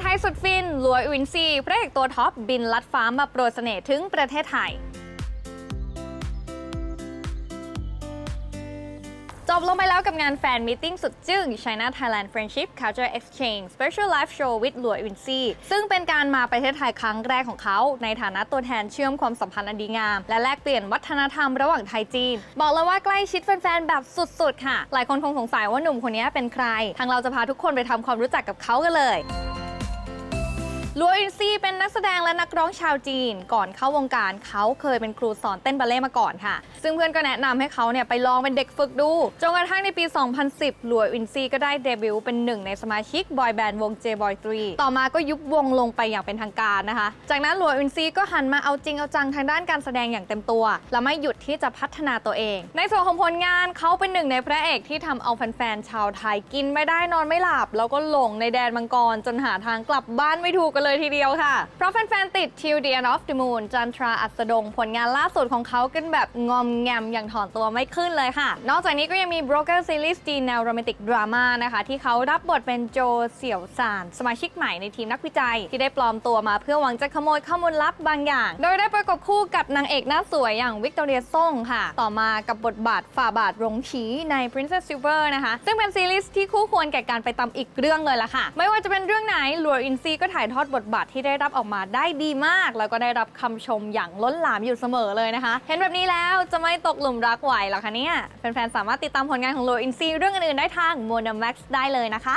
ไทยสุดฟินหลัวอินซีพระเอกตัวท็อปบินลัดฟ้ามาโปรยเสน่ห์ถึงประเทศไทยจบลงไปแล้วกับงานแฟนมิทติ้งสุดจึ้ง China Thailand Friendship Culture Exchange Special Live Show with หลัวอินซีซึ่งเป็นการมาประเทศไทยครั้งแรกของเขา ในฐานะตัวแทนเชื่อมความสัมพันธ์อันดีงาม และแลกเปลี่ยนวัฒนธรรมระหว่างไทยจีน บอกเลยว่าใกล้ชิดแฟนๆ แบบสุดๆ ค่ะ หลายคนคงสงสัยว่าหนุ่มคนนี้เป็นใคร ทางเราจะพาทุกคนไปทำความรู้จักกับเขากันเลย ลัวอินซี่เป็นนักแสดงและนักร้องชาวจีน ก่อนเข้าวงการเขาเคยเป็นครูสอนเต้นบัลเล่ต์มาก่อนค่ะ ซึ่งเพื่อนก็แนะนำให้เขาเนี่ยไปลองเป็นเด็กฝึกดู จนกระทั่งในปี 2010ลัวอินซี่ก็ได้เดบิวต์เป็นหนึ่งในสมาชิกบอยแบนด์วง J-Boy 3 ต่อมาก็ยุบวงลงไปอย่างเป็นทางการนะคะ จากนั้นลัวอินซี่ก็หันมาเอาจริงเอาจังทางด้านการแสดงอย่างเต็มตัว และไม่หยุดที่จะพัฒนาตัวเอง ในส่วนของผลงานเขาเป็นหนึ่งในพระเอกที่ทำเอาแฟนๆชาวไทยกินไม่ได้นอนไม่หลับแล้วก็หลงในแดนมังกรจนหาทางกลับบ้านไม่ถูกกันเลยทีเดียวค่ะ เพราะแฟนๆ ติด Till the End of the Moon จันทราอัสดง ผลงานล่าสุดของเขากันแบบงอมแงมอย่างถอนตัวไม่ขึ้นเลยค่ะ นอกจากนี้ก็ยังมี Broker Series จีนแนวโรแมนติกดราม่านะคะ ที่เขารับบทเป็นโจเสี่ยวซาน สมาชิกใหม่ในทีมนักวิจัย ที่ได้ปลอมตัวมาเพื่อหวังจะขโมยข้อมูลลับบางอย่าง โดยได้ประกบคู่กับนางเอกหน้าสวยอย่างวิกตอเรียซ่งค่ะ ต่อมากับบทบาทฝ่าบาทรงฉีใน Princess Silver นะคะ ซึ่งเป็นซีรีส์ที่คู่ควรแก่การไปตามอีกเรื่องเลยล่ะค่ะ ไม่ว่าจะเป็นเรื่องไหนลัวอินซีก็ถ่ายทอดบทบาทที่ได้รับออกมาได้ดีมาก แล้วก็ได้รับคำชมอย่างล้นหลามอยู่เสมอเลยนะคะ เห็นแบบนี้แล้วจะไม่ตกหลุมรักไหวหรอคะเนี่ยแฟนๆสามารถติดตามผลงานของลัวอินซีเรื่องอื่นๆได้ทาง Monomax ได้เลยนะคะ